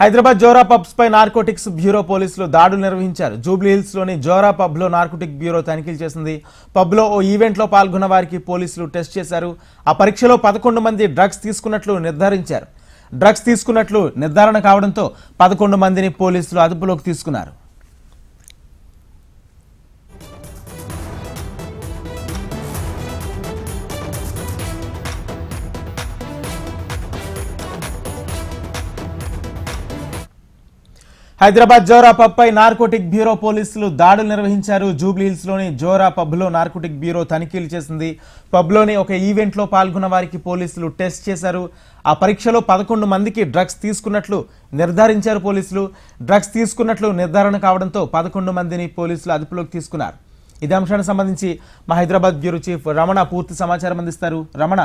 Hyderabad Zora pubs పై narcotics bureau పోలీసులు దాడులు నిర్వహించారు. జూబ్లీ హిల్స్లోని జోరా పబ్లో నార్కోటిక్ బ్యూరో తనిఖీలు చేసింది. పబ్లో ఓ ఈవెంట్లో పాల్గొన్న వారికి పోలీసులు టెస్ట్ చేశారు. ఆ పరీక్షలో పదకొండు మంది డ్రగ్స్ తీసుకున్నట్లు నిర్ధారించారు. డ్రగ్స్ తీసుకున్నట్లు నిర్ధారణ కావడంతో పదకొండు మందిని పోలీసులు అదుపులోకి తీసుకున్నారు. హైదరాబాద్ జోరా పబ్ పై నార్కోటిక్ బ్యూరో పోలీసులు దాడులు నిర్వహించారు. జూబ్లీహిల్స్లోని జోరా పబ్లో నార్కోటిక్ బ్యూరో తనిఖీలు చేసింది. పబ్లోని ఒక ఈవెంట్లో పాల్గొన్న వారికి పోలీసులు టెస్ట్ చేశారు. ఆ పరీక్షలో పదకొండు మందికి డ్రగ్స్ తీసుకున్నట్లు నిర్ధారించారు పోలీసులు. డ్రగ్స్ తీసుకున్నట్లు నిర్ధారణ కావడంతో పదకొండు మందిని పోలీసులు అదుపులోకి తీసుకున్నారు. ఇదే అంశానికి సంబంధించి మా హైదరాబాద్ బ్యూరో చీఫ్ రమణ పూర్తి సమాచారం అందిస్తారు. రమణ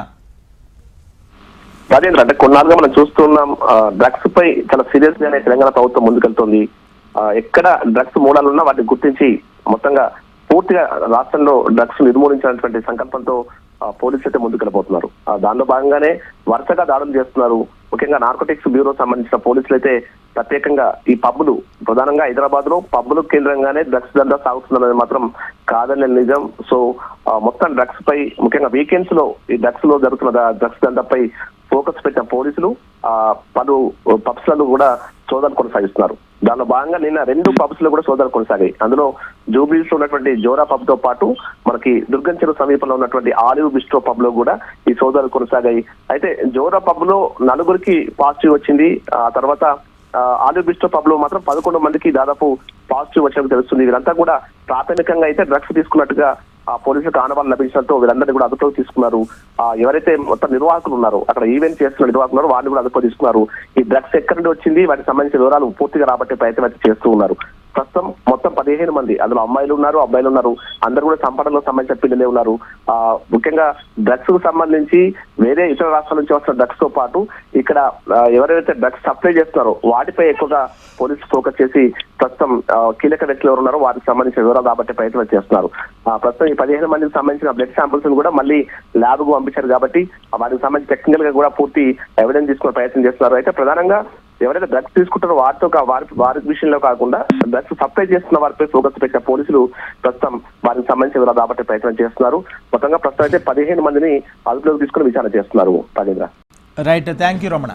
రాజేంద్ర అంటే కొన్నాళ్ళుగా మనం చూస్తున్నాం డ్రగ్స్ పై చాలా సీరియస్ గానే తెలంగాణ ప్రభుత్వం ముందుకెళ్తుంది. ఆ, ఎక్కడ డ్రగ్స్ మూలాలు ఉన్నా వాటిని గుర్తించి మొత్తంగా పూర్తిగా రాష్ట్రంలో డ్రగ్స్ నిర్మూలించాలనేటువంటి సంకల్పంతో ఆ, పోలీసులు అయితే ముందుకెళ్ళిపోతున్నారు ఆ, దానిలో భాగంగానే వరుసగా దాడులు చేస్తున్నారు. ముఖ్యంగా నార్కోటిక్స్ బ్యూరో సంబంధించిన పోలీసులు అయితే ప్రత్యేకంగా ఈ పబ్బులు ప్రధానంగా హైదరాబాద్లో పబ్బులు కేంద్రంగానే డ్రగ్స్ దందా సాగుతుందన్నది మాత్రం కాదనే నిజం. సో ఆ, మొత్తం డ్రగ్స్ పై ముఖ్యంగా వీకెండ్స్లో ఈ డ్రగ్స్లో జరుగుతున్న డ్రగ్స్ దందాపై ఫోకస్ పెట్టిన పోలీసులు ఆ పలు పబ్స్లను కూడా సోదాలు కొనసాగిస్తున్నారు. దానిలో భాగంగా నిన్న రెండు పబ్స్లో కూడా సోదాలు కొనసాగాయి. అందులో జూబ్లీస్లో ఉన్నటువంటి జోరా పబ్తో పాటు మనకి దుర్గం చెరువు సమీపంలో ఉన్నటువంటి ఆలివ్ బిస్ట్రో పబ్లో కూడా ఈ సోదాలు కొనసాగాయి. అయితే జోరా పబ్లో నలుగురికి పాజిటివ్ వచ్చింది. ఆ తర్వాత ఆలివ్ బిస్ట్రో పబ్లో మాత్రం పదకొండు మందికి దాదాపు పాజిటివ్ వచ్చినట్టు తెలుస్తుంది. వీరంతా కూడా ప్రాథమికంగా అయితే డ్రగ్స్ తీసుకున్నట్టుగా ఆ పోలీసులకు ఆనవాళ్ళు లభించడంతో వీరందరినీ కూడా అదుపులోకి తీసుకున్నారు. ఆ ఎవరైతే మొత్తం నిర్వాహకులు ఉన్నారో అక్కడ ఈవెంట్ చేస్తున్న నిర్వాహకులు ఉన్నారో వాళ్ళు కూడా అదుపులో తీసుకున్నారు. ఈ డ్రగ్స్ ఎక్కడి నుండి వచ్చింది? వాటికి సంబంధించిన వివరాలు పూర్తిగా రాబట్టే ప్రయత్నం అయితే చేస్తూ ఉన్నారు. ప్రస్తుతం మొత్తం పదిహేను మంది. అందులో అమ్మాయిలు ఉన్నారు అబ్బాయిలు ఉన్నారు. అందరూ కూడా సంపదలకు సంబంధించిన పిల్లలే ఉన్నారు. ఆ ముఖ్యంగా డ్రగ్స్కు సంబంధించి వేరే ఇతర రాష్ట్రాల నుంచి వస్తున్న డ్రగ్స్తో పాటు ఇక్కడ ఎవరైతే డ్రగ్స్ సప్లై చేస్తున్నారో వాటిపై ఎక్కువగా పోలీసు ఫోకస్ చేసి ప్రస్తుతం కీలక వ్యక్తులు ఎవరు ఉన్నారో వారికి సంబంధించిన వివరాలు కాబట్టి ప్రయత్నం చేస్తున్నారు. ప్రస్తుతం ఈ పదిహేను మందికి సంబంధించిన బ్లడ్ శాంపుల్స్ కూడా మళ్ళీ ల్యాబ్కు పంపించారు కాబట్టి వారికి సంబంధించి టెక్నికల్గా కూడా పూర్తి ఎవిడెన్స్ తీసుకునే ప్రయత్నం చేస్తున్నారు. అయితే ప్రధానంగా ఎవరైతే డ్రగ్స్ తీసుకుంటారో వారితో వారి వారి విషయంలో కాకుండా డ్రగ్స్ సప్లై చేస్తున్న వారిపై ఫోకస్ పెట్టిన పోలీసులు ప్రస్తుతం వారికి సంబంధించిన వివరాలు రాబట్టే ప్రయత్నం చేస్తున్నారు. మొత్తంగా ప్రస్తుతం అయితే పదిహేను మందిని అదుపులోకి తీసుకుని విచారణ చేస్తున్నారు Rajendra. Right thank you Ramana